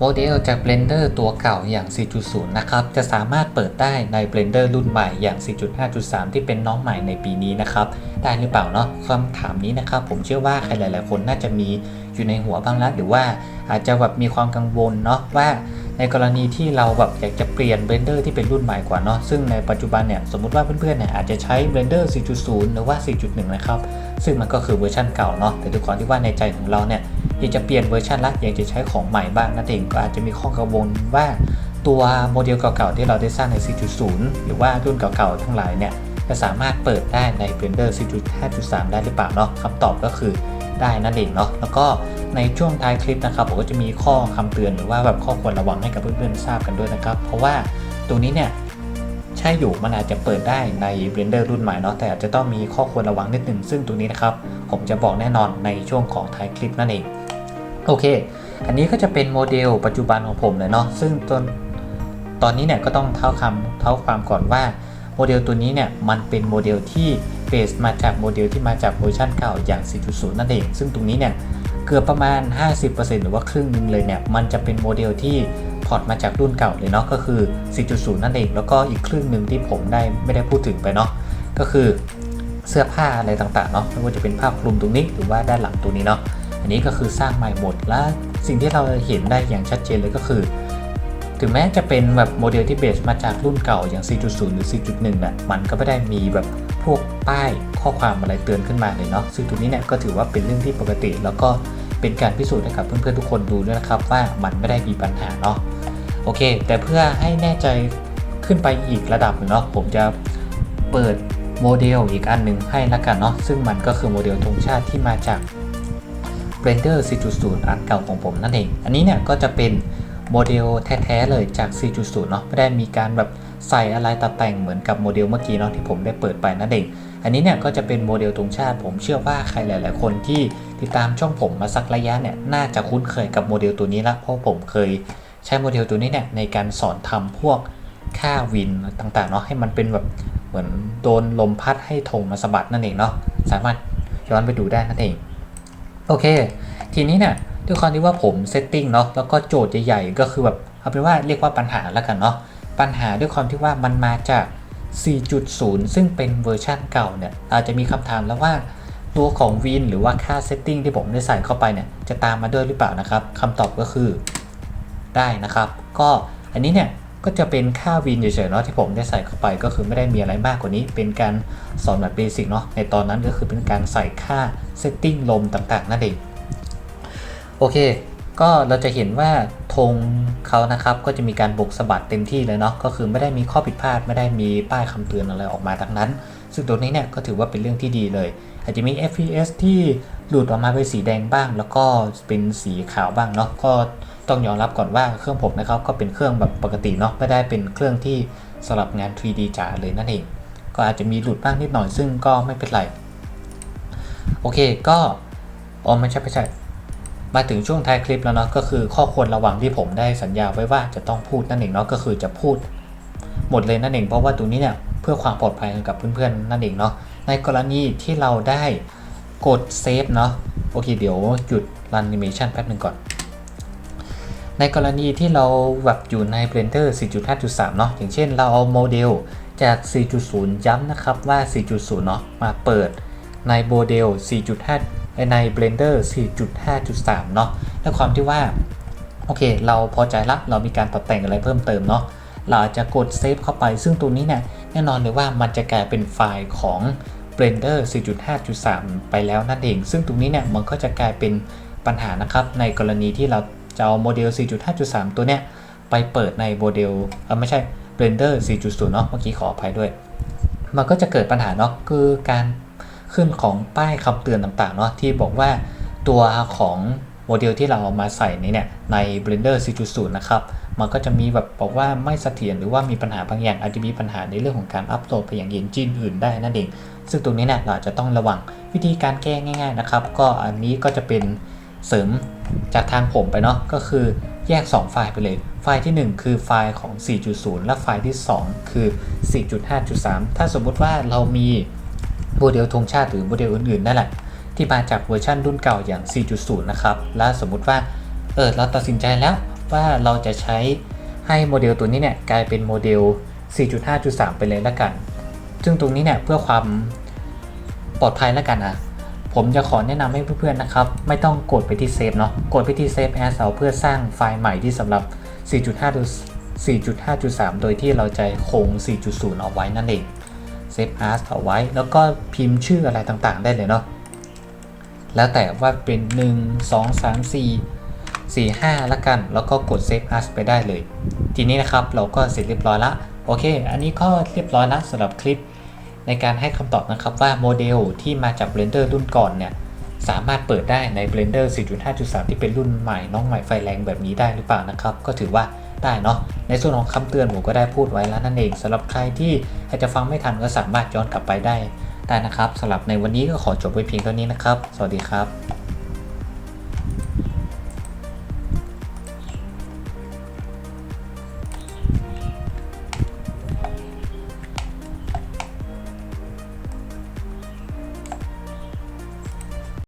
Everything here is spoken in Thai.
โมเดลจาก Blender ตัวเก่าอย่าง 4.0 นะครับ จะสามารถเปิดได้ใน Blender รุ่นใหม่อย่าง 4.5.3 ที่เป็นน้องใหม่ในปีนี้นะครับ ได้หรือเปล่าเนาะคำถามนี้นะครับ ผมเชื่อว่าใครหลาย ๆ คนน่าจะมีอยู่ในหัวบ้างแล้วหรือว่าอาจจะแบบมีความกังวลเนาะว่า ในกรณีที่เราแบบอยากจะเปลี่ยน Blender ที่เป็นรุ่นใหม่กว่าเนาะซึ่งในปัจจุบันเนี่ยสมมติว่าเพื่อนๆเนี่ยอาจจะใช้ Blender 4.0 หรือว่า 4.1 นะครับ ซึ่งมันก็คือเวอร์ชันเก่าเนาะแต่ด้วยความที่ว่าในใจของเราเนี่ยอยากจะเปลี่ยนเวอร์ชันละอยากจะใช้ของใหม่บ้างนั่นเองก็อาจจะมีข้อกังวลว่าตัวโมเดลเก่าๆที่เราได้สร้างใน 4.0 หรือว่ารุ่นเก่าๆทั้งหลายเนี่ยจะสามารถเปิดได้ใน Blender 4.5.3 ได้หรือเปล่าเนาะคำตอบก็คือ ได้นั่นเองเนาะแล้วก็ในช่วงท้ายคลิปนะครับผมก็จะมีข้อคำเตือนหรือว่าแบบข้อควรระวังให้กับเพื่อนๆทราบกันด้วยนะครับ เพราะว่าตรงนี้เนี่ยใช่อยู่มันอาจจะเปิดได้ใน Blender รุ่นใหม่เนาะแต่อาจจะต้องมีข้อควรระวังนิดหนึ่งซึ่งตรงนี้นะครับผมจะบอกแน่นอนในช่วงของท้ายคลิปนั่นเองโอเค อันนี้ก็จะเป็นโมเดลปัจจุบันของผมเลยเนาะซึ่งตอนตอนนี้เนี่ยก็ต้องเท้าคำเท้าความก่อนว่าโมเดลตัวนี้เนี่ยมันเป็นโมเดลที่ เบสมาจากโมเดลที่มาจากเวอร์ชันเก่าอย่าง 4.0 นั่นเอง ซึ่งตรงนี้เนี่ยเกือบประมาณ 50%หรือว่าครึ่งหนึงเลยเนี่ยมันจะเป็นโมเดลที่พอร์ตมาจากรุ่นเก่าเลยเนาะก็คือ 4.0 นั่นเอง แล้วก็อีกครึ่งหนึ่งที่ผมได้ไม่ได้พูดถึงไปเนาะก็คือเสื้อผ้าอะไรต่างๆเนาะไม่ว่าจะเป็นผ้าคลุมตรงนี้หรือว่าด้านหลังตรงนี้เนาะอันนี้ก็คือสร้างใหม่หมดและสิ่งที่เราเห็นได้อย่างชัดเจนเลยก็คือ ถึงแม้จะเป็นแบบโมเดลที่เบสมาจากรุ่นเก่าอย่าง 4.0 หรือ 4.1น่ะมันก็ไม่ได้มีแบบพวกป้ายข้อความอะไรเตือนขึ้นมาเลยเนาะซึ่งตรงนี้เนี่ยก็ถือว่าเป็นเรื่องที่ปกติ แล้วก็เป็นการพิสูจน์ให้กับเพื่อนๆทุกคนดูด้วยนะครับว่ามันไม่ได้มีปัญหาเนาะโอเค แต่เพื่อให้แน่ใจขึ้นไปอีกระดับเนาะผมจะเปิดโมเดลอีกอันหนึ่งให้ละกันเนาะซึ่งมันก็คือโมเดลธงชาติที่มาจาก Blender 4.0 อันเก่าของผมนั่นเอง อันนี้เนี่ยก็จะเป็น โมเดลแท้ๆเลยจาก 4.0 เนาะไม่ได้มีการแบบใส่อะไรตัดแต่งเหมือนกับโมเดลเมื่อกี้เนาะที่ผมได้เปิดไปนั่นเอง อันนี้เนี่ยก็จะเป็นโมเดลธงชาติ ผมเชื่อว่าใครหลาย ๆ คนที่ติดตามช่องผมมาสักระยะเนี่ยน่าจะคุ้นเคยกับโมเดลตัวนี้ละเพราะผมเคยใช้โมเดลตัวนี้เนี่ยในการสอนทำพวกค่าวินต่างๆเนาะให้มันเป็นแบบเหมือนโดนลมพัดให้ธงมาสะบัดนั่นเองเนาะสามารถย้อนไปดูได้นั่นเองโอเค ทีนี้เนี่ย ด้วยความที่ว่าผมเซตติ้งเนาะแล้วก็โจทย์ใหญ่ๆก็คือแบบเอาเป็นว่าเรียกว่าปัญหาแล้วกันเนาะปัญหาด้วยความที่ว่ามันมาจาก 4.0 ซึ่งเป็นเวอร์ชันเก่าเนี่ยอาจจะมีคำถามแล้วว่าตัวของวินหรือว่าค่าเซตติ้งที่ผมได้ใส่เข้าไปเนี่ยจะตามมาด้วยหรือเปล่านะครับคำตอบก็คือได้นะครับ ก็อันนี้เนี่ยก็จะเป็นค่าวินเฉยๆเนาะที่ผมได้ใส่เข้าไปก็คือไม่ได้มีอะไรมากกว่านี้ เป็นการสอนแบบเบสิกเนาะในตอนนั้นก็คือเป็นการใส่ค่าเซตติ้งลมต่างๆนั่นเอง โอเค ก็เราจะเห็นว่าธงเขานะครับก็จะมีการบกสะบัดเต็มที่เลยเนาะก็คือไม่ได้มีข้อผิดพลาดไม่ได้มีป้ายคำเตือนอะไรออกมาทั้งนั้น ซึ่งตัวนี้เนี่ยก็ถือว่าเป็นเรื่องที่ดีเลย อาจจะมี FPS ที่หลุดออกมาเป็นสีแดงบ้าง แล้วก็เป็นสีขาวบ้างเนาะก็ต้องยอมรับก่อนว่าเครื่องผมนะครับก็เป็นเครื่องแบบปกติเนาะไม่ได้เป็นเครื่องที่สำหรับงาน 3D จ๋าเลยนั่นเอง ก็อาจจะมีหลุดบ้างนิดหน่อยซึ่งก็ไม่เป็นไร โอเคก็อ๋อไม่ใช่ไม่ใช่ มาถึงช่วงท้ายคลิปแล้วเนาะก็คือข้อควรระวังที่ผมได้สัญญาไว้ว่าจะต้องพูดนั่นเองเนาะก็คือจะพูด หมดเลยนั่นเองเพราะว่าตรงนี้เนี่ยเพื่อความปลอดภัยกับเพื่อนๆนั่นเองเนาะในกรณีที่เราได้กดเซฟเนาะโอเคเดี๋ยวหยุดรันแอนิเมชันแป๊บหนึ่งก่อน ในกรณีที่เราแบบอยู่ใน Blender 4.5.3 เนาะอย่างเช่นเราเอาโมเดลจาก 4.0 ย้ำนะครับว่า 4.0 เนาะมาเปิดในโมเดล 4.5 ใน Blender 4.5.3 เนาะด้วยความที่ว่า โอเค เราพอใจละเรามีการตัดแต่งอะไรเพิ่มเติมเนาะเราอาจจะกดเซฟเข้าไป ซึ่งตรงนี้เนี่ยแน่นอนเลยว่ามันจะกลายเป็นไฟล์ของ Blender 4.5.3 ไปแล้วนั่นเอง ซึ่งตรงนี้เนี่ยมันก็จะกลายเป็นปัญหานะครับ ในกรณีที่เราจะเอาโมเดล 4.5.3 ตัวเนี้ยไปเปิดในโมเดลเออไม่ใช่ Blender 4.0 เนาะเมื่อกี้ขออภัยด้วย มันก็จะเกิดปัญหาเนาะคือการ ขึ้นของป้ายคำเตือนต่างๆเนาะที่บอกว่าตัวของโมเดลที่เราเอามาใส่ในเนี่ยใน Blender 4.0 นะครับ มันก็จะมีแบบบอกว่าไม่เสถียรหรือว่ามีปัญหาบางอย่างอาจจะมีปัญหาในเรื่องของการอัปโหลดไปอย่างเอนจินอื่นได้นั่นเอง ซึ่งตรงนี้เนี่ยเราจจะต้องระวังวิธีการแก้ง่าย ๆนะครับ ก็อันนี้ก็จะเป็นเสริมจากทางผมไปเนาะก็คือแยก 2 ไฟล์ไปเลย ไฟล์ที่ 1 คือไฟล์ของ 4.0 และไฟล์ที่ 2 คือ 4.5.3 ถ้าสมมุติว่าเรามี โมเดลธงชาติหรือโมเดลอื่นๆนั่นแหละที่มาจากเวอร์ชันรุ่นเก่าอย่าง 4.0 นะครับ และสมมุติว่าเออเราตัดสินใจแล้วว่าเราจะใช้ให้โมเดลตัวนี้เนี่ยกลายเป็นโมเดล 4.5.3 ไปเลยละกัน ซึ่งตรงนี้เนี่ยเพื่อความปลอดภัยละกันอะผมจะขอแนะนำให้เพื่อนๆนะครับ ไม่ต้องกดไปที่เซฟเนาะกดไปที่เซฟแอสเอาเพื่อสร้างไฟล์ใหม่ที่สำหรับ 4.5 4.5.3 โดยที่เราจะคง 4.0 เอาไว้นั่นเอง ซฟอาร์เอาไว้ แล้วก็พิมพ์ชื่ออะไรต่างๆ ได้เลยเนาะแล้วแต่ว่าเป็น 1 2 3 4 4 5ละกัน แล้วก็กด Save As ไปได้เลย ทีนี้นะครับเราก็เสร็จเรียบร้อยละโอเค อันนี้ก็เรียบร้อยละสำหรับคลิป ในการให้คำตอบนะครับว่าโมเดลที่มาจาก Blender รุ่นก่อนเนี่ย สามารถเปิดได้ใน Blender 4.5.3 ที่เป็นรุ่นใหม่น้องใหม่ไฟแรงแบบนี้ได้หรือเปล่านะครับ ก็ถือว่า ได้เนาะในส่วนของคำเตือนผมก็ได้พูดไว้แล้วนั่นเองสำหรับใครที่อาจจะฟังไม่ทันก็สามารถย้อนกลับไปได้ได้นะครับสำหรับในวันนี้ก็ขอจบไว้เพียงเท่านี้นะครับ สวัสดีครับ